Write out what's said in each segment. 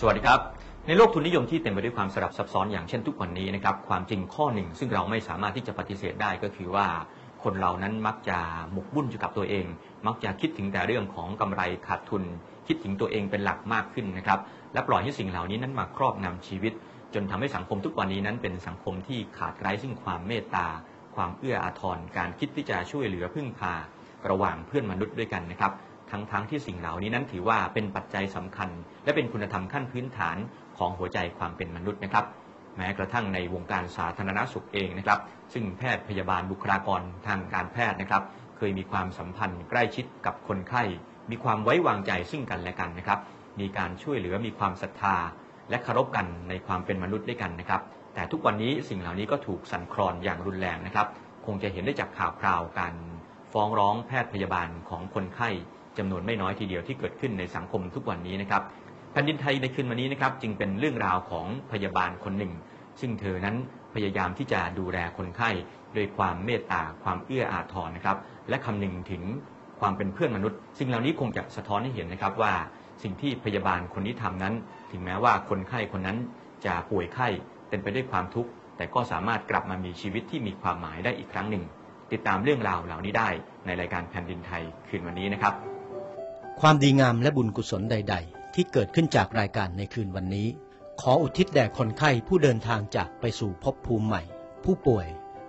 สวัสดีครับ ในโลกทุนนิยมที่เต็มไปด้วยความสลับซับซ้อนอย่างเช่นทุกวันนี้นะครับความจริงข้อหนึ่ง ซึ่งเราไม่สามารถที่จะปฏิเสธได้ก็คือว่าคนเรานั้นมักจะหมกบุ่นอยู่กับตัวเอง มักจะคิดถึงแต่เรื่องของกำไรขาดทุน คิดถึงตัวเองเป็นหลักมากขึ้นนะครับและปล่อยให้สิ่งเหล่านี้นั้นมาครอบงำชีวิต จนทำให้สังคมทุกวันนี้นั้นเป็นสังคมที่ขาดไร้ซึ่งความเมตตา ความเอื้ออาทรการคิดที่จะช่วยเหลือพึ่งพาระหว่างเพื่อนมนุษย์ด้วยกันนะครับ ทั้งๆทที่สิ่งเหล่านี้นั้นถือว่าเป็นปัจจัยสำคัญ และเป็นคุณธรรมขั้นพื้นฐานของหัวใจความเป็นมนุษย์นะครับ แม้กระทั่งในวงการสาธารณสุขเองนะครับ ซึ่งแพทย์พยาบาลบุคลากรทางการแพทย์นะครับ เคยมีความสัมพันธ์ใกล้ชิดกับคนไข้ มีความไว้วางใจซึ่งกันและกันนะครับ มีการช่วยเหลือมีความศรัทธา และเคารพกันในความเป็นมนุษย์ด้วยกันนะครับ แต่ทุกวันนี้สิ่งเหล่านี้ก็ถูกสั่นคลอนอย่างรุนแรงนะครับ คงจะเห็นได้จากข่าวคราวการฟ้องร้องแพทย์พยาบาลของคนไข้ จำนวนไม่น้อยทีเดียวที่เกิดขึ้นในสังคมทุกวันนี้นะครับแผ่นดินไทยในคืนวันนี้นะครับจึงเป็นเรื่องราวของพยาบาลคนหนึ่ง ซึ่งเธอนั้นพยายามที่จะดูแลคนไข้โดยความเมตตาความเอื้ออาทรนะครับ และคำนึงถึงความเป็นเพื่อนมนุษย์สิ่งเหล่านี้คงจะสะท้อนให้เห็นนะครับว่าสิ่งที่พยาบาลคนนี้ทำนั้น ถึงแม้ว่าคนไข้คนนั้นจะป่วยไข้เต็มไปด้วยความทุกข์ แต่ก็สามารถกลับมามีชีวิตที่มีความหมายได้อีกครั้งหนึ่ง ติดตามเรื่องราวเหล่านี้ได้ในรายการแผ่นดินไทยคืนวันนี้นะครับ ความดีงามและบุญกุศลใด ๆ ที่เกิดขึ้นจากรายการในคืนวันนี้ ขออุทิศแด่คนไข้ผู้เดินทางจากไปสู่ภพภูมิใหม่ ผู้ป่วย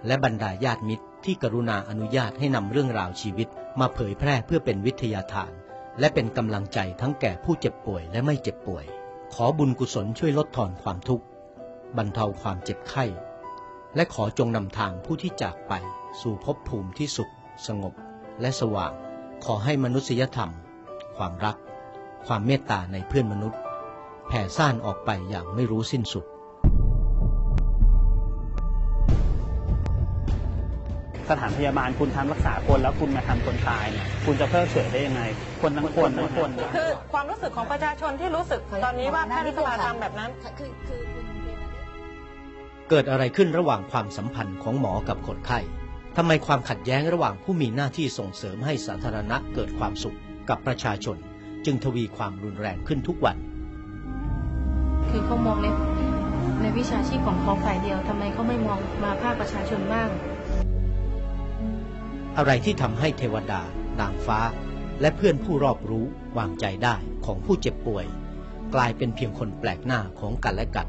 และบรรดาญาติมิตร ที่กรุณาอนุญาตให้นำเรื่องราวชีวิต มาเผยแพร่เพื่อเป็นวิทยาทาน และเป็นกำลังใจทั้งแก่ผู้เจ็บป่วยและไม่เจ็บป่วย ขอบุญกุศลช่วยลดทอนความทุกข์บรรเทาความเจ็บไข้ และขอจงนำทางผู้ที่จากไป สู่ภพภูมิที่สุข สงบ และสว่าง ขอให้มนุษยธรรม ความรัก ความเมตตาในเพื่อนมนุษย์ แผ่ซ่านออกไปอย่างไม่รู้สิ้นสุด สถานพยาบาลคุณทำรักษาคนแล้วคุณมาทำคนตายเนี่ยคุณจะเพิกเฉยได้ยังไง คนทั้งคนทั้งคนคือความรู้สึกของประชาชนที่รู้สึกตอนนี้ว่าแพทย์สภาทำแบบนั้นคือคือคุณเรียนเกิดอะไรขึ้นระหว่างความสัมพันธ์ของหมอกับคนไข้ทำไมความขัดแย้งระหว่างผู้มีหน้าที่ส่งเสริมให้สาธารณะเกิดความสุข กับประชาชน จึงทวีความรุนแรงขึ้นทุกวัน คือเขามองในในวิชาชีพของเขาฝ่ายเดียวทำไมเขาไม่มองมาภาคประชาชนบ้างอะไรที่ทำให้เทวดา นางฟ้า และเพื่อนผู้รอบรู้วางใจได้ของผู้เจ็บป่วย กลายเป็นเพียงคนแปลกหน้าของกันและกัน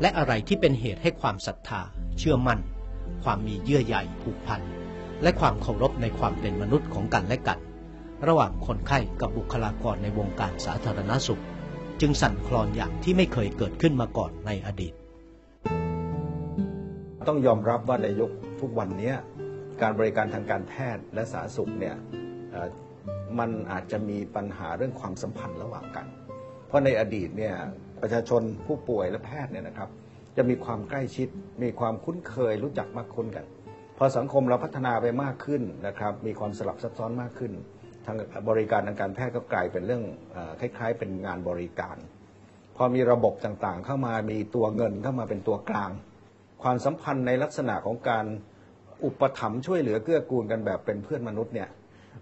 และอะไรที่เป็นเหตุให้ความศรัทธา เชื่อมั่น ความมีเยื่อใยผูกพัน และความเคารพในความเป็นมนุษย์ของกันและกัน ระหว่างคนไข้กับบุคลากรในวงการสาธารณสุข จึงสั่นคลอนอย่างที่ไม่เคยเกิดขึ้นมาก่อนในอดีต ต้องยอมรับว่าในยุคทุกวันนี้การบริการทางการแพทย์และสาธารณสุขเนี่ยมันอาจจะมีปัญหาเรื่องความสัมพันธ์ระหว่างกัน เพราะในอดีตเนี่ยประชาชนผู้ป่วยและแพทย์เนี่ยนะครับ จะมีความใกล้ชิด มีความคุ้นเคยรู้จักมากคุ้นกัน พอสังคมเราพัฒนาไปมากขึ้นนะครับ มีความสลับซับซ้อนมากขึ้น ทางบริการทางการแพทย์ก็กลายเป็นเรื่องอคล้าย ๆ เป็นงานบริการ พอมีระบบต่างๆ เข้ามามีตัวเงินเข้ามาเป็นตัวกลาง ความสัมพันธ์ในลักษณะของการอุปถัมภ์ช่วยเหลือเกื้อกูลกันแบบเป็นเพื่อนมนุษย์เนี่ย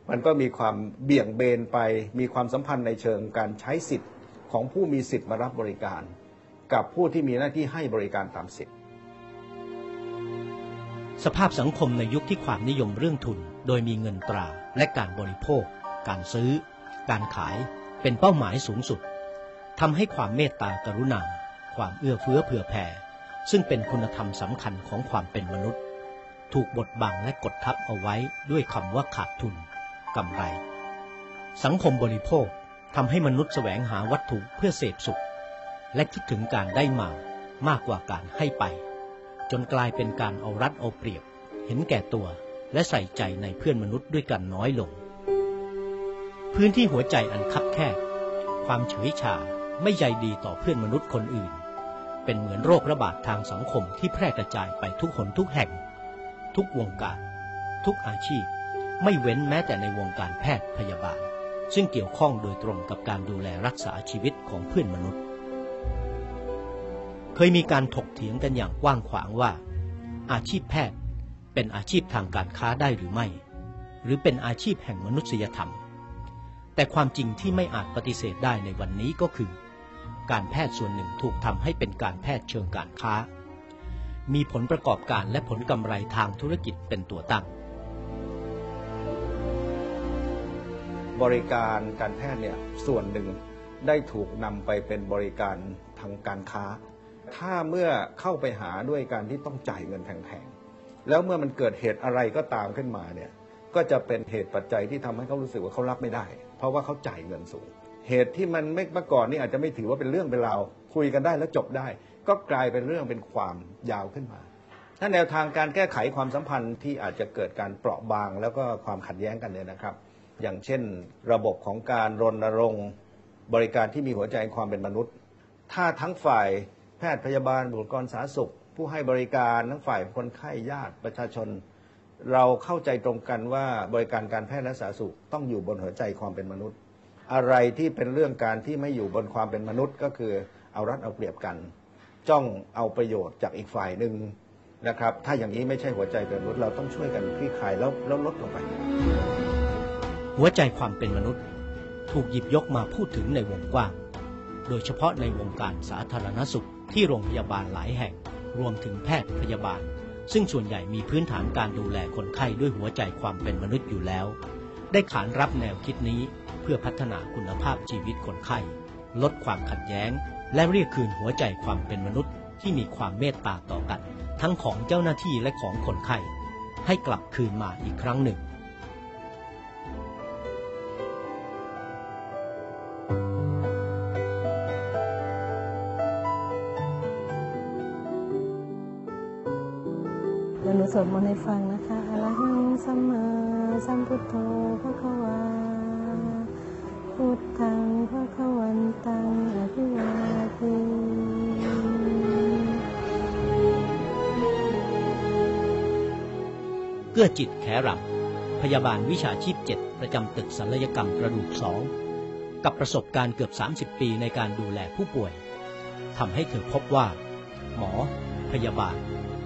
มันก็มีความเบี่ยงเบนไป มีความสัมพันธ์ในเชิงการใช้สิทธิ์ของผู้มีสิทธิ์มารับบริการ กับผู้ที่มีหน้าที่ให้บริการตามสิทธิ์ สภาพสังคมในยุคที่ความนิยมเรื่องทุน โดยมีเงินตราและการบริโภค การซื้อ การขายเป็นเป้าหมายสูงสุดทำให้ความเมตตากรุณา ความเอื้อเฟื้อเผื่อแผ่ ซึ่งเป็นคุณธรรมสำคัญของความเป็นมนุษย์ ถูกบดบังและกดทับเอาไว้ด้วยคำว่าขาดทุนกำไร สังคมบริโภคทำให้มนุษย์แสวงหาวัตถุเพื่อเสพสุข และคิดถึงการได้มามากกว่าการให้ไป จนกลายเป็นการเอารัดเอาเปรียบ เห็นแก่ตัว และใส่ใจในเพื่อนมนุษย์ด้วยกันน้อยลง พื้นที่หัวใจอันคับแคบ ความเฉยชาไม่ใยดีต่อเพื่อนมนุษย์คนอื่น เป็นเหมือนโรคระบาดทางสังคมที่แพร่กระจายไปทุกหนทุกแห่ง ทุกวงการ ทุกอาชีพ ไม่เว้นแม้แต่ในวงการแพทย์พยาบาล ซึ่งเกี่ยวข้องโดยตรงกับการดูแลรักษาชีวิตของเพื่อนมนุษย์ เคยมีการถกเถียงกันอย่างกว้างขวางว่า อาชีพแพทย์ เป็นอาชีพทางการค้าได้หรือไม่ หรือเป็นอาชีพแห่งมนุษยธรรม แต่ความจริงที่ไม่อาจปฏิเสธได้ในวันนี้ก็คือ การแพทย์ส่วนหนึ่งถูกทำให้เป็นการแพทย์เชิงการค้า มีผลประกอบการและผลกำไรทางธุรกิจเป็นตัวตั้ง บริการการแพทย์เนี่ยส่วนหนึ่งได้ถูกนำไปเป็นบริการทางการค้า ถ้าเมื่อเข้าไปหาด้วยการที่ต้องจ่ายเงินแพงๆ แล้วเมื่อมันเกิดเหตุอะไรก็ตามขึ้นมาเนี่ยก็จะเป็นเหตุปัจจัยที่ทำให้เขารู้สึกว่าเขารับไม่ได้ เพราะว่าเขาจ่ายเงินสูง เหตุที่มันไม่เมื่อก่อนนี่อาจจะไม่ถือว่าเป็นเรื่องเป็นราวคุยกันได้แล้วจบได้ ก็กลายเป็นเรื่องเป็นความยาวขึ้นมา ถ้าแนวทางการแก้ไขความสัมพันธ์ที่อาจจะเกิดการเปราะบาง แล้วก็ความขัดแย้งกันเนี่ยนะครับ อย่างเช่น ระบบของการรณรงค์บริการที่มีหัวใจความเป็นมนุษย์ ถ้าทั้งฝ่ายแพทย์พยาบาลบุคลากรสาธารณสุข ผู้ให้บริการทั้งฝ่ายคนไข้ญาติประชาชน เราเข้าใจตรงกันว่าบริการการแพทย์และสาธารณสุขต้องอยู่บนหัวใจความเป็นมนุษย์ อะไรที่เป็นเรื่องการที่ไม่อยู่บนความเป็นมนุษย์ ก็คือเอารัดเอาเปรียบกัน จ้องเอาประโยชน์จากอีกฝ่ายหนึ่งนะครับ ถ้าอย่างนี้ไม่ใช่หัวใจเป็นมนุษย์เราต้องช่วยกันคลี่คลายแล้วแล้วลดลงไป หัวใจความเป็นมนุษย์ ถูกหยิบยกมาพูดถึงในวงกว้าง โดยเฉพาะในวงการสาธารณสุขที่โรงพยาบาลหลายแห่ง รวมถึงแพทย์พยาบาล ซึ่งส่วนใหญ่มีพื้นฐานการดูแลคนไข้ด้วยหัวใจความเป็นมนุษย์อยู่แล้ว ได้ขานรับแนวคิดนี้เพื่อพัฒนาคุณภาพชีวิตคนไข้ ลดความขัดแย้ง และเรียกคืนหัวใจความเป็นมนุษย์ ที่มีความเมตตาต่อกัน ทั้งของเจ้าหน้าที่และของคนไข้ให้กลับคืนมาอีกครั้งหนึ่ง สวดมนต์ให้ฟังนะคะอะระหังสัมมาสัมพุทโธพระคะวาพุทธังพระคะวันตังอภิวาเทเกื้อจิตแขรำพยาบาลวิชาชีพ 7 ประจำตึกศัลยกรรมกระดูกสองกับประสบการณ์เกือบ 30 ปีในการดูแลผู้ป่วยทำให้เธอพบว่า หมอ พยาบาล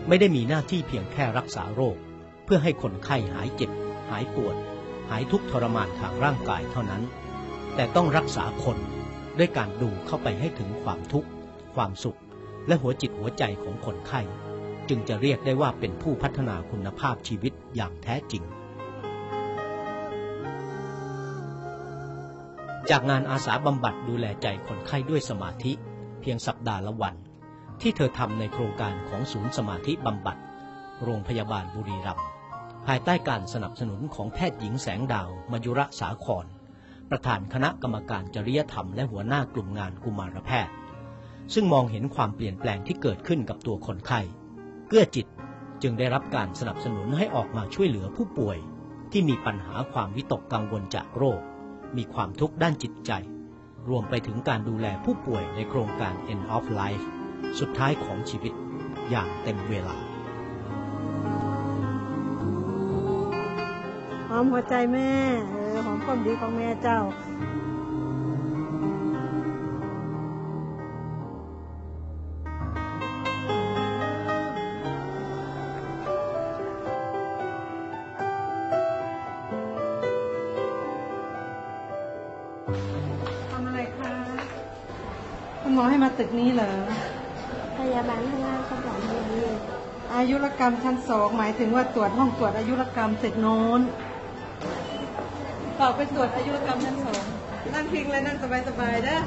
ไม่ได้มีหน้าที่เพียงแค่รักษาโรค เพื่อให้คนไข้หายเจ็บ หายปวด หายทุกทรมานทางร่างกายเท่านั้น แต่ต้องรักษาคนด้วยการดูเข้าไปให้ถึงความทุกข์ ความสุข และหัวจิตหัวใจของคนไข้ จึงจะเรียกได้ว่าเป็นผู้พัฒนาคุณภาพชีวิตอย่างแท้จริง จากงานอาสาบำบัดดูแลใจคนไข้ด้วยสมาธิ เพียงสัปดาห์ละวัน ที่เธอทำในโครงการของศูนย์สมาธิบำบัด โรงพยาบาลบุรีรัมย์ภายใต้การสนับสนุนของแพทย์หญิงแสงดาว มยุระสาคร ประธานคณะกรรมการจริยธรรมและหัวหน้ากลุ่มงานกุมารแพทย์ ซึ่งมองเห็นความเปลี่ยนแปลงที่เกิดขึ้นกับตัวคนไข้ เกื้อจิตจึงได้รับการสนับสนุนให้ออกมาช่วยเหลือผู้ป่วย ที่มีปัญหาความวิตกกังวลจากโรค มีความทุกข์ด้านจิตใจ รวมไปถึงการดูแลผู้ป่วยในโครงการ End of Life สุดท้ายของชีวิตอย่างเต็มเวลา หอมหัวใจแม่ เออหอมความดีของแม่เจ้าทำอะไรคะ คุณหมอให้มาตึกนี้เหรอ พยาบาลข้างล่างเขาบอกอย่างนี้อายุรกรรมชั้นสองหมายถึงว่าตรวจห้องตรวจอายุรกรรมตึกโน้นต่อไปตรวจอายุรกรรมชั้นสองนั่งพิงเลยนั่งสบายๆเด้อ